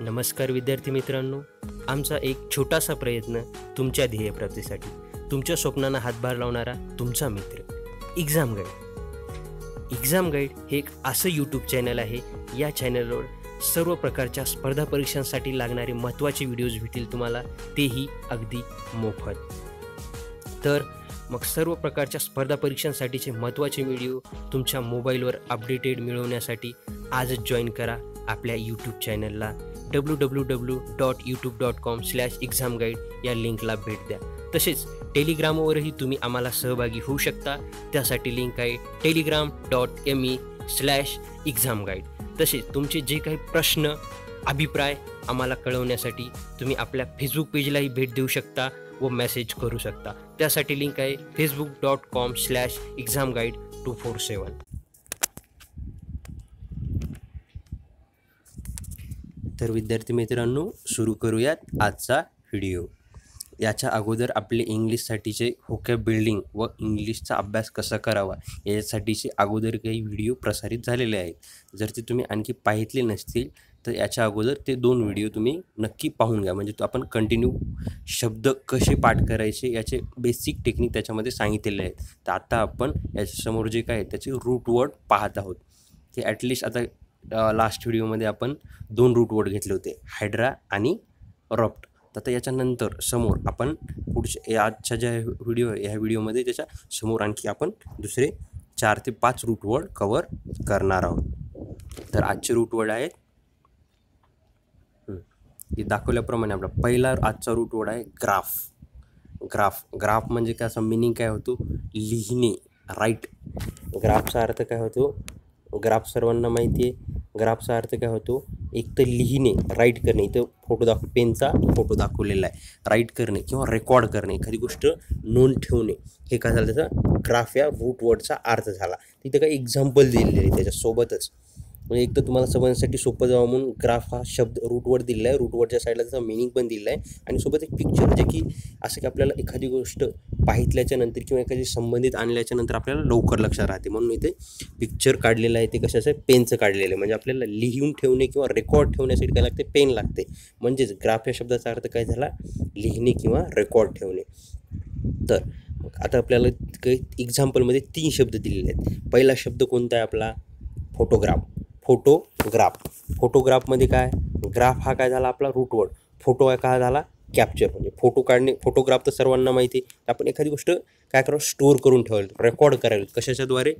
नमस्कार विद्यार्थी मित्रांनो. आमचा एक छोटासा प्रयत्न तुमच्या ध्येयप्राप्तीसाठी तुमच्या स्वप्नांना हातभार लावणारा तुमचा मित्र एक्झाम गाईड एक्झाम गाईड हे एक असं यूट्यूब चॅनल आहे. या चॅनलवर सर्व प्रकारच्या स्पर्धा परीक्षांसाठी लागणारे महत्त्वाचे व्हिडिओज भेटतील तुम्हाला. तेही अगदी मोफत. तर मग सर्व प्रकारच्या स्पर्धा परीक्षांसाठीचे महत्त्वाचे व्हिडिओ तुमच्या मोबाईलवर अपडेटेड मिळवण्यासाठी आजच जॉईन करा आपल्या यूट्यूब चॅनलला W W W dot YouTube dot com slash exam guide या लिंकला भेट द्या. तसेच टेलिग्रामवरही तुम्ही आम्हाला सहभागी होऊ शकता. त्यासाठी लिंक आहे Telegram dot M E slash exam guide तसेच तुमचे जे काही प्रश्न अभिप्राय आम्हाला कळवण्यासाठी तुम्ही आपल्या फेसबुक पेजलाही भेट देऊ शकता व मेसेज करू शकता. त्यासाठी लिंक आहे Facebook dot com slash exam guide two four seven तर विद्यार्थी मित्रांनो सुरू करूयात आजचा व्हिडिओ. याच्या अगोदर आपले इंग्लिशसाठीचे होक्या बिल्डिंग व इंग्लिशचा अभ्यास कसा करावा याच्यासाठीचे अगोदर काही व्हिडिओ प्रसारित झालेले आहेत. जर ते तुम्ही आणखी पाहितले नसतील तर याच्या अगोदर ते दोन व्हिडिओ तुम्ही नक्की पाहून घ्या. म्हणजे तो आपण कंटिन्यू शब्द कसे पाठ करायचे याचे बेसिक टेक्निक त्याच्यामध्ये सांगितलेले आहेत. तर आता आपण याच्यासमोर जे काय आहे त्याचे रूट वर्ड पाहत आहोत. ते ॲटलिस्ट आता लास्ट व्हिडिओमध्ये आपण दोन रूट वर्ड घेतले होते हायड्रा आणि रॉप्ट तर आता याच्यानंतर समोर आपण पुढच्या आजच्या ज्या व्हिडिओ आहे ह्या व्हिडिओमध्ये त्याच्यासमोर आणखी आपण दुसरे चार ते पाच रूट वर्ड कवर करणार आहोत. तर आजचे रूट वर्ड आहेत की दाखवल्याप्रमाणे आपला पहिला आजचा रूट वर्ड आहे ग्राफ ग्राफ ग्राफ म्हणजे काय असं मिनिंग काय होतो? लिहिणे राईट ग्राफचा अर्थ काय होतो? ग्राफ सर्वांना माहिती आहे. ग्राफचा अर्थ काय होतो? एक तर लिहिणे राईट करणे. इथं फोटो दाखव पेनचा फोटो दाखवलेला आहे. राईट करणे किंवा रेकॉर्ड करणे एखादी गोष्ट नोंद ठेवणे. हे काय झालं त्याचा? ग्राफ या रूट वर्डचा अर्थ झाला. तिथं काही एक्झाम्पल दिलेले आहे त्याच्यासोबतच. म्हणजे एक तर तुम्हाला समजण्यासाठी सोपं जावं म्हणून ग्राफ हा शब्द रूटवर दिलेला आहे. रूटवरच्या साईडला त्याचा मिनिंग पण दिलेला आहे. आणि सोबत एक पिक्चर जे की असं की आपल्याला एखादी गोष्ट पाहितल्याच्या नंतर किंवा एखादी संबंधित आणल्याच्या नंतर आपल्याला लवकर लक्षात राहते. म्हणून इथे पिक्चर काढलेलं आहे ते कशाचं आहे पेनचं काढलेलं आहे. म्हणजे आपल्याला लिहून ठेवणे किंवा रेकॉर्ड ठेवण्यासाठी काय लागते? पेन लागते. म्हणजेच ग्राफ या शब्दाचा अर्थ काय झाला? लिहिणे किंवा रेकॉर्ड ठेवणे. तर मग आता आपल्याला काही एक्झाम्पलमध्ये तीन शब्द दिलेले आहेत. पहिला शब्द कोणता आहे आपला? Photograph photograph. फोटोग्राफमध्ये काय? ग्राफ हा काय झाला आपला रूटवर्ड फोटो हा काय झाला? कॅप्चर म्हणजे फोटो काढणे. फोटोग्राफ तर सर्वांना माहिती आहे. आपण एखादी गोष्ट काय करावं? स्टोअर करून ठेवायला. रेकॉर्ड करायला. कशाच्याद्वारे?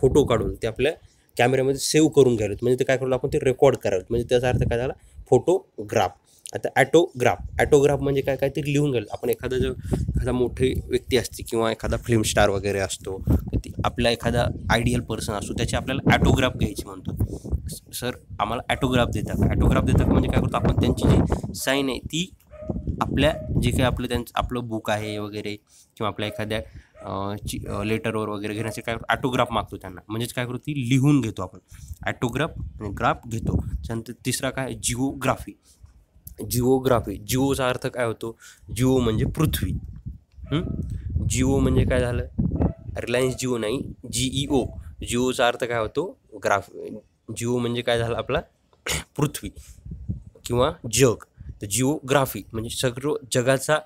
फोटो काढून. ते आपल्या कॅमेऱ्यामध्ये सेव्ह करून घ्यायला. म्हणजे ते काय करू आपण ते रेकॉर्ड करावं म्हणजे त्याचा अर्थ काय झाला? फोटोग्राफ आता ॲटोग्राफ ॲटोग्राफ म्हणजे काय काहीतरी लिहून गेलं. आपण एखादा जो एखादा मोठी व्यक्ती असते किंवा एखादा फिल्म स्टार वगैरे असतो ती आपला एखादा आयडियल पर्सन असतो त्याची आपल्याला ॲटोग्राफ घ्यायची म्हणतो. सर आम्हाला ॲटोग्राफ देतात. ॲटोग्राफ देतात म्हणजे काय करतो आपण त्यांची जी साईन आहे ती आपल्या जे काही आपलं त्यांचं आपलं बुक आहे वगैरे किंवा आपल्या एखाद्या ची लेटरवर वगैरे घेण्याचे काय ॲटोग्राफ मागतो त्यांना. म्हणजेच काय करतो ती लिहून घेतो आपण. ॲटोग्राफ आणि ग्राफ घेतो. त्यानंतर तिसरा काय जिओग्राफी. जिओग्राफी. जिओचा अर्थ काय होतो? जिओ म्हणजे पृथ्वी. जिओ म्हणजे काय झालं? रिलायन्स जिओ नाही जी ओ. जिओचा अर्थ काय होतो? ग्राफ जिओ म्हणजे काय झालं आपला? पृथ्वी किंवा जग. तर जिओग्राफी म्हणजे सगळं जगाचा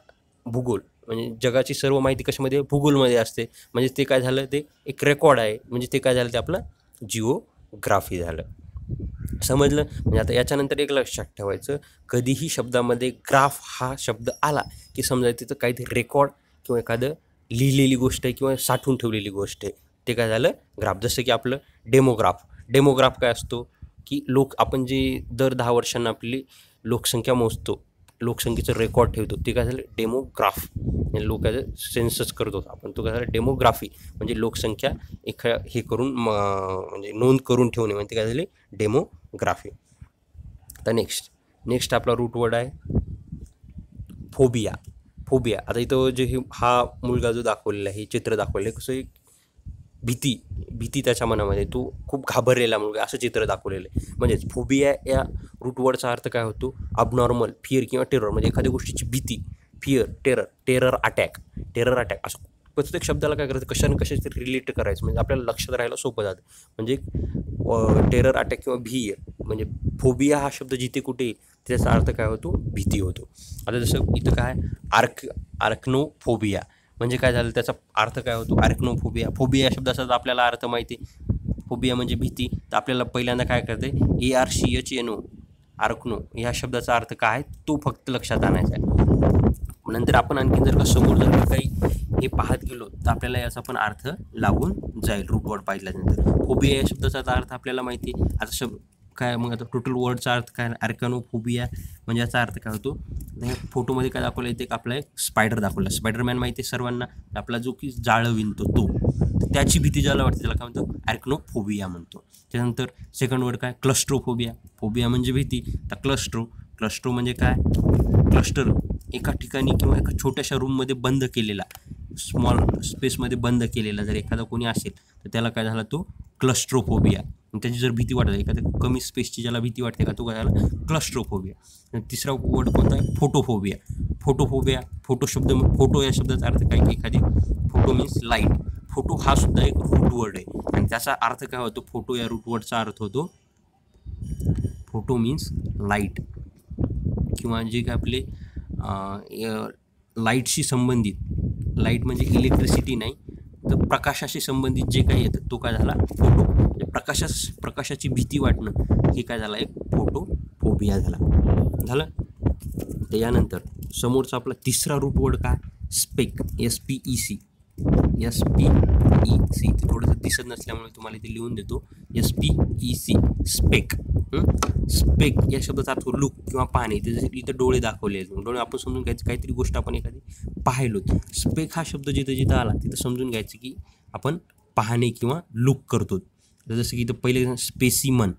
भूगोल. म्हणजे जगाची सर्व माहिती कशामध्ये? भूगोलमध्ये असते. म्हणजे ते काय झालं? ते एक रेकॉर्ड आहे. म्हणजे ते काय झालं? ते आपलं जिओग्राफी झालं. समजलं? म्हणजे आता याच्यानंतर एक लक्षात ठेवायचं. कधीही शब्दामध्ये ग्राफ हा शब्द आला की समजा तिथं काहीतरी रेकॉर्ड किंवा एखादं लिहिलेली गोष्ट आहे किंवा साठवून ठेवलेली गोष्ट आहे. ते काय झालं? ग्राफ. जसं की आपलं डेमोग्राफ. डेमोग्राफ काय असतो? की लोक आपण जे दर दहा वर्षांना आपली लोकसंख्या मोजतो लोकसंख्येचं रेकॉर्ड ठेवतो. ते काय झालं? डेमोग्राफ म्हणजे लोकांचं सेन्सस करतो आपण तो काय झालं? डेमोग्राफी म्हणजे लोकसंख्या एखा हे करून म म्हणजे नोंद करून ठेवणे. म्हणजे काय झाले? डेमोग्राफी आता नेक्स्ट नेक्स्ट आपला रूट वर्ड आहे फोबिया फोबिया आता इथं जे हे हा मुलगा जो दाखवलेला आहे चित्र दाखवलेलं आहे. कसं एक भीती भीती त्याच्या मनामध्ये. तू खूप घाबरलेला मुलगा असं चित्र दाखवलेलं आहे. म्हणजेच फोबिया या रूटवर्डचा अर्थ काय होतो? अबनॉर्मल फिअर किंवा टेरर म्हणजे एखाद्या गोष्टीची भीती fear terror terror attack terror attack असं प्रत्येक शब्दाला काय करायचं कशाने कशाचे रिलेट करायचं? म्हणजे आपल्याला लक्षात राहायला सोपं जातं. म्हणजे टेरर अटॅक किंवा भी म्हणजे फोबिया हा शब्द जिथे कुठे येईल त्याचा अर्थ काय होतो? भीती होतो. आता जसं इथं काय? आर्क आर्कनोफोबिया म्हणजे काय झालं? त्याचा अर्थ काय होतो? आर्कनोफोबिया. फोबिया या शब्दाचा आपल्याला अर्थ माहिती फोबिया म्हणजे भीती. तर आपल्याला पहिल्यांदा काय करते? A R C H N O arachno. या शब्दाचा अर्थ काय आहे? तो फक्त लक्षात आणायचा आहे. नंतर आपण आणखी जर का समोर जर का काही हे पाहत गेलो तर आपल्याला याचा पण अर्थ लागून जाईल. रूट पाहिल्यानंतर. फोबिया या शब्दाचा अर्थ आपल्याला माहिती आहे. आता शब्द काय मग आता टोटल वर्डचा अर्थ काय? आर्कॅनोफोबिया म्हणजे याचा अर्थ काय होतो? फोटोमध्ये काय दाखवलं येते आपला एक स्पायडर दाखवला. स्पायडरमॅन माहिती आहे सर्वांना. आपला जो की जाळं विणतो तो. त्याची भीती ज्याला वाटते त्याला काय म्हणतो? आर्कनोफोबिया म्हणतो. त्यानंतर सेकंड वर्ड काय? क्लस्ट्रोफोबिया फोबिया म्हणजे भीती. तर क्लस्ट्रो क्लस्ट्रो म्हणजे काय? क्लस्टर एका ठिकाणी किंवा एका छोट्याशा रूममध्ये बंद केलेला. स्मॉल स्पेसमध्ये बंद केलेला. जर एखादा कोणी असेल तर त्याला काय झाला तो? क्लस्ट्रोफोबिया त्याची जर भीती वाटत आहे एखाद्या कमी स्पेसची ज्याला भीती वाटते का तो काय झाला? क्लस्ट्रोफोबिया तिसरा वर्ड कोणता आहे? फोटोफोबिया फोटोफोबिया फोटो शब्द फोटो या शब्दाचा अर्थ काय? की एखादी फोटो मीन्स लाइट फोटो हा सुद्धा एक रूट वर्ड आहे. आणि त्याचा अर्थ काय होतो? फोटो या रूट वर्डचा अर्थ होतो फोटो मीन्स लाइट किंवा जे काय आपले लाईटशी संबंधित. लाइट म्हणजे इलेक्ट्रिसिटी नाही. तर प्रकाशाशी संबंधित जे काही येतं तो काय झाला? फोटो. म्हणजे प्रकाशा प्रकाशाची भीती वाटणं हे काय झाला? एक फोटो फोबिया झाला. झालं? तर यानंतर समोरचा आपला तिसरा रूट काय? Spec S P E C S P E C ते थोडंसं दिसत नसल्यामुळे तुम्हाला इथे लिहून देतो. S P E C spec spec या शब्दाचा अर्थ लुक किंवा पाहणे. ते जसे इथं डोळे दाखवले आहेत डोळे आपण समजून घ्यायचं. काहीतरी गोष्ट आपण एखादी पाहिलो. स्पेक हा शब्द जिथं जिथं आला तिथं समजून घ्यायचं की आपण पाहणे किंवा लुक करतो. जसं की इथं पहिले स्पेसिमन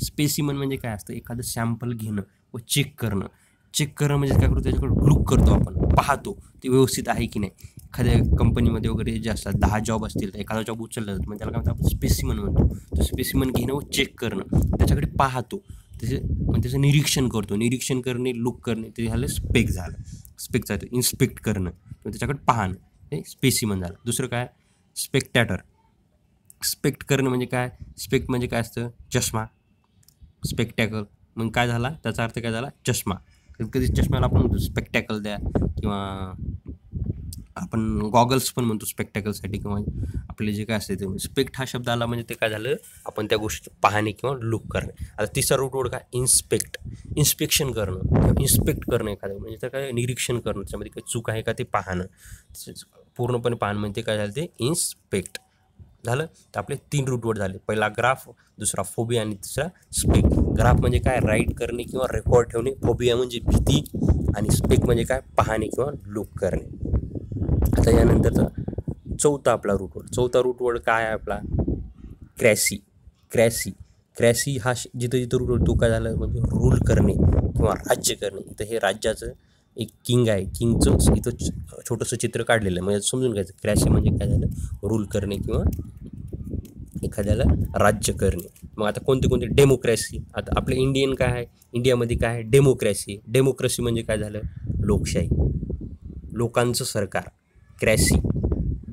स्पेसिमन म्हणजे काय असतं? एखादं सॅम्पल घेणं व चेक करणं. चेक करणं म्हणजे काय करतो? त्याच्याकडे लुक करतो आपण. पाहतो ते व्यवस्थित आहे की नाही. एखाद्या कंपनीमध्ये वगैरे जे असतात दहा जॉब असतील तर एखादा जॉब उचलला जातो म्हणजे त्याला काय म्हणतो आपण स्पेसिमन म्हणतो. तर स्पेसिमन घेणं व चेक करणं त्याच्याकडे पाहतो. त्याचे म्हणजे त्याचं निरीक्षण करतो. निरीक्षण करणे लुक करणे ते झालं स्पेक झालं. स्पेक आहे इन्स्पेक्ट करणं किंवा त्याच्याकडे पाहणं हे स्पेसिमन झालं. दुसरं काय? स्पेक्टॅटर स्पेक्ट करणं म्हणजे काय? स्पेक्ट म्हणजे काय असतं? चष्मा. स्पेक्टॅकल मग काय झाला? त्याचा अर्थ काय झाला? चष्मा. कधी चष्म्याला आपण म्हणतो स्पेक्टॅकल द्या किंवा आपण गॉगल्स पण म्हणतो स्पेक्टॅकलसाठी किंवा आपले जे काय असते ते म्हणजे स्पेक्ट हा शब्द आला म्हणजे ते काय झालं? आपण त्या गोष्टी पाहणे किंवा लुक करणे. आता तिसरा रूट वर्ड काय? इन्स्पेक्ट इन्स्पेक्शन करणं. किंवा इन्स्पेक्ट करणं एखादं. म्हणजे तर काय निरीक्षण करणं. त्याच्यामध्ये काही चूक आहे का ते पाहणं. पूर्णपणे पाहणं म्हणजे ते काय झालं ते? इन्स्पेक्ट झालं तर आपले तीन रूटवर झाले. पहिला ग्राफ दुसरा फोबिया आणि तिसरा स्पेक ग्राफ म्हणजे काय? राईट करणे किंवा रेकॉर्ड ठेवणे. फोबिया म्हणजे भीती आणि स्पेक म्हणजे काय? पाहणे किंवा लुक करणे. आता यानंतरचा चौथा आपला रूटवर्ड चौथा रूटवर्ड काय आहे आपला? क्रॅसी क्रॅसी क्रॅसी हा जिथं जिथं रूटवर्ड तो काय झालं म्हणजे रूल करणे किंवा राज्य करणे. इथं हे राज्याचं एक किंग आहे. किंगचं इथं छोटंसं चित्र काढलेलं आहे. म्हणजे समजून घ्यायचं क्रॅसी म्हणजे काय झालं? रूल करणे किंवा एखाद्याला राज्य करणे. मग आता कोणते कोणते? डेमोक्रॅसी आता आपलं इंडियन काय आहे? इंडियामध्ये काय आहे? डेमोक्रॅसी डेमोक्रॅसी म्हणजे काय झालं? लोकशाही. लोकांचं सरकार. क्रॅसी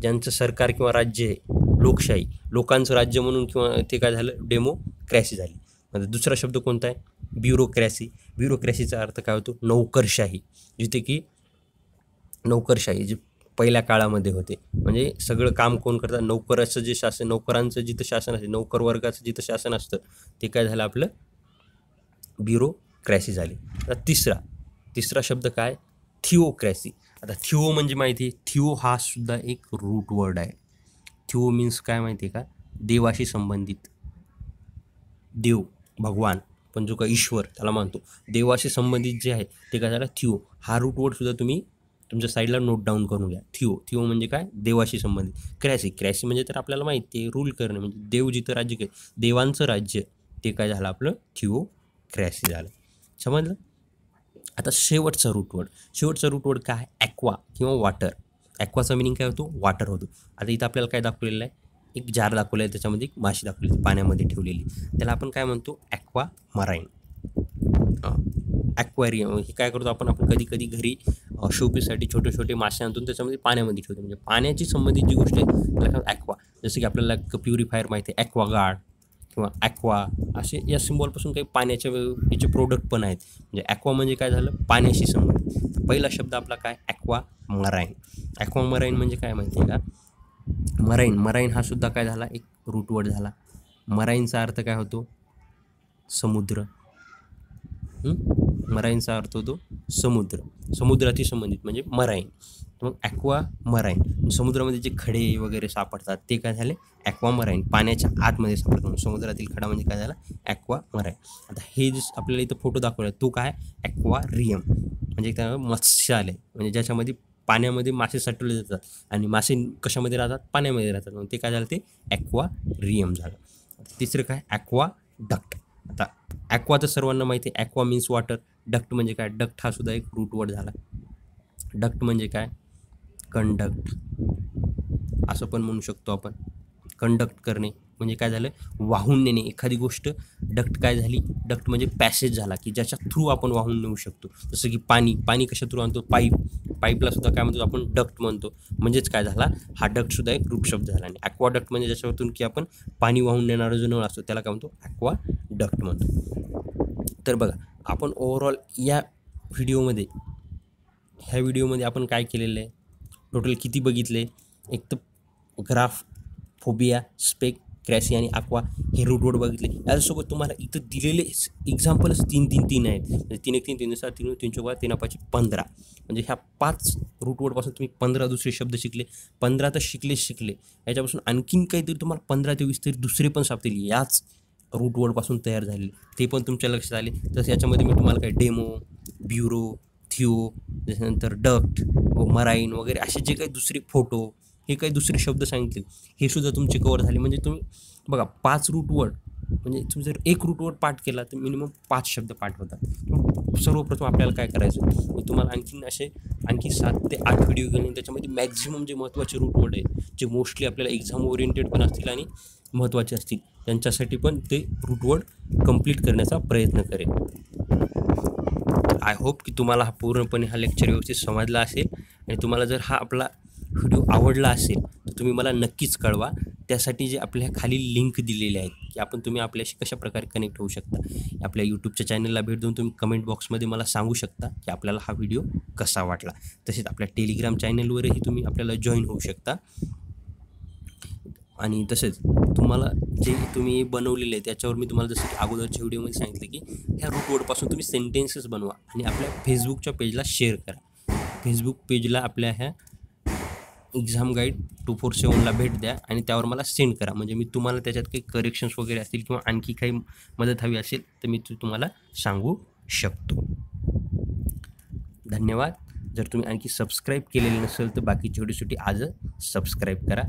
ज्यांचं सरकार किंवा राज्य आहे लोकशाही. लोकांचं राज्य म्हणून किंवा ते काय झालं? डेमोक्रॅसी झाली. म्हणजे दुसरा शब्द कोणता आहे? ब्युरोक्रॅसी ब्युरोक्रॅसीचा अर्थ काय होतो? नौकरशाही. जिथे की नोकरशाही जे पहिल्या काळामध्ये होते. म्हणजे सगळं काम कोण करतात? नोकराचं जे शासन नोकरांचं जिथं शासन असते नोकर वर्गाचं जिथं शासन असतं ते काय झालं आपलं? ब्युरोक्रॅसी झाली. आता तिसरा तिसरा शब्द काय? थिओक्रॅसी. आता थिओ म्हणजे माहिती आहे. थिओ हा सुद्धा एक रूट वर्ड आहे. थिओ मीन्स काय माहिती आहे का? देवाशी संबंधित. देव भगवान. आपण जो का ईश्वर त्याला मानतो. देवाशी संबंधित जे आहे ते काय झालं? थिओ हा रूट वर्डसुद्धा तुम्ही तुमच्या साईडला नोट डाऊन करून घ्या. थिओ थिओ म्हणजे काय? देवाशी संबंधित. क्रॅसी क्रॅसी म्हणजे तर आपल्याला माहिती आहे रूल करणे म्हणजे देव जिथं राज्य काय देवांचं राज्य ते काय झालं आपलं? थिओ क्रॅसी झालं. समजलं? आता शेवटचा रूटवर्ड शेवटचा रूटवर्ड काय? आहे ॲक्वा किंवा वॉटर ॲक्वाचा मिनिंग काय होतो? वॉटर होतो. आता इथं आपल्याला काय दाखवलेलं आहे? एक जार दाखवलं आहे त्याच्यामध्ये एक माशी दाखवली पाण्यामध्ये ठेवलेली. त्याला आपण काय म्हणतो? ॲक्वा मराईन ॲक्वॅरियम हे काय करतो आपण? आपण कधी कधी घरी शोपीसाठी छोटे छोटे मासे आणतो त्याच्यामध्ये पाण्यामध्ये ठेवतो. म्हणजे पाण्याची संबंधित जी गोष्ट आहे त्याला ॲक्वा जसं की आपल्याला प्युरिफायर माहिती आहे ॲक्वा गार्ड किंवा ॲक्वा असे या सिम्बॉलपासून काही पाण्याच्या याचे प्रोडक्ट पण आहेत. म्हणजे ॲक्वा म्हणजे काय झालं? पाण्याशी संबंधित. पहिला शब्द आपला काय? ॲक्वा मराईन ॲक्वा मराईन म्हणजे काय माहिती आहे का? मराईन मराईन हा सुद्धा काय झाला? एक रूटवर्ड झाला. मराईनचा अर्थ काय होतो? समुद्र. मराईनचा अर्थ होतो समुद्र. समुद्राशी संबंधित म्हणजे मराईन. मग ॲक्वा मराईन. समुद्रामध्ये जे खडे वगैरे सापडतात ते काय झाले? Aquamarine. पाण्याच्या आतमध्ये सापडतात. समुद्रातील खडा म्हणजे काय झाला? Aquamarine. आता हे जे आपल्याला इथं फोटो दाखवला तो काय? ॲक्वा रियम म्हणजे त्या मत्स्यालय. म्हणजे ज्याच्यामध्ये पाण्यामध्ये मासे साठवले जातात आणि मासे कशामध्ये राहतात? पाण्यामध्ये राहतात. मग ते काय झालं ते? ॲक्वा रियम झालं. तिसरं काय? Aqueduct. आता ॲक्वा तर सर्वांना माहिती आहे. ॲक्वा मीन्स वॉटर डक्ट म्हणजे काय? डक्ट हा सुद्धा एक रूट वर्ड झाला. डक्ट म्हणजे काय? कंडक्ट असं पण म्हणू शकतो आपण. कंडक्ट करणे. म्हणजे काय झालं? वाहून नेणे. एखादी गोष्ट डक्ट काय झाली? डक्ट म्हणजे पॅसेज झाला की ज्याच्या थ्रू आपण वाहून नेऊ शकतो. जसं की पाणी पाणी कशा थ्रू आणतो? पाईप. पाईपला सुद्धा काय म्हणतो आपण? डक्ट म्हणतो. म्हणजेच काय झाला? हा डक्टसुद्धा एक रूप शब्द झाला आणि ॲक्वा डक्ट म्हणजे ज्याच्यावरून की आपण पाणी वाहून नेणारा जो नळ असतो त्याला काय म्हणतो? ॲक्वा डक्ट म्हणतो. तर बघा आपण ओव्हरऑल या व्हिडिओमध्ये ह्या व्हिडिओमध्ये आपण काय केलेलं आहे? टोटल किती बघितले? एक तर ग्राफ फोबिया स्पेक क्रॅसी आणि अक्वा हे रूटवर्ड बघितले. यासोबत तुम्हाला इथं दिलेले एक्झाम्पलच तीन तीन तीन आहेत. म्हणजे तीन एक तीन तीन सात तीन तीन चौका तीन पाचशे पंधरा. म्हणजे ह्या पाच रूटवर्डपासून तुम्ही पंधरा दुसरे शब्द शिकले. पंधरा तर शिकले शिकले. याच्यापासून आणखीन काहीतरी तुम्हाला पंधरा ते वीस तरी दुसरे पण सापतील याच रूटवर्डपासून तयार झालेले. ते पण तुमच्या लक्षात आले. तसं याच्यामध्ये मी तुम्हाला काय डेमो ब्युरो थिओ त्याच्यानंतर डक्ट व मराईन वगैरे असे जे काही दुसरे फोटो हे काही दुसरे शब्द सांगितले. हे सुद्धा तुमचे कवर झाले. म्हणजे तुम्ही बघा पाच रूट वर्ड म्हणजे तुम्ही जर एक रूट वर्ड पाठ केला तर मिनिमम पाच शब्द पाठ होतात. सर्वप्रथम आपल्याला काय करायचं? मी तुम्हाला आणखीन असे आणखी सात ते आठ व्हिडिओ घेऊन त्याच्यामध्ये मॅक्झिमम जे महत्त्वाचे रूट वर्ड आहेत जे मोस्टली आपल्याला एक्झाम ओरिएंटेड पण असतील आणि महत्त्वाचे असतील त्यांच्यासाठी पण ते रूटवर्ड कंप्लीट करण्याचा प्रयत्न करेल आय होप की तुम्हाला हा पूर्णपणे हा लेक्चर व्यवस्थित समजला असेल. आणि तुम्हाला जर हा आपला व्हिडिओ आवडला असेल तर तुम्ही मला नक्कीच कळवा. त्यासाठी जे आपल्या खाली लिंक दिलेले आहेत की आपण तुम्ही आपल्याशी कशा प्रकारे कनेक्ट होऊ शकता. आपल्या यूट्यूबच्या चॅनलला भेट देऊन तुम्ही कमेंट बॉक्समध्ये मला सांगू शकता की आपल्याला हा व्हिडिओ कसा वाटला. तसेच आपल्या टेलिग्राम चॅनलवरही तुम्ही आपल्याला जॉईन होऊ शकता. आणि तसेच तुम्हाला जे तुम्ही बनवलेले आहे त्याच्यावर मी तुम्हाला जसं की अगोदरच्या व्हिडिओमध्ये सांगितलं की ह्या रूटवर्डपासून तुम्ही सेंटेन्सेस बनवा आणि आपल्या फेसबुकच्या पेजला शेअर करा. फेसबुक पेजला आपल्या ह्या एक्झाम गाईड टू फोर सेवनला भेट द्या आणि त्यावर मला सेंड करा. म्हणजे मी तुम्हाला त्याच्यात काही करेक्शन्स वगैरे असतील किंवा आणखी काही मदत हवी असेल तर मी तुम्हाला सांगू शकतो. धन्यवाद. जर तुम्ही आणखी सबस्क्राईब केलेले नसेल तर बाकी छोटी छोटी आज सबस्क्राईब करा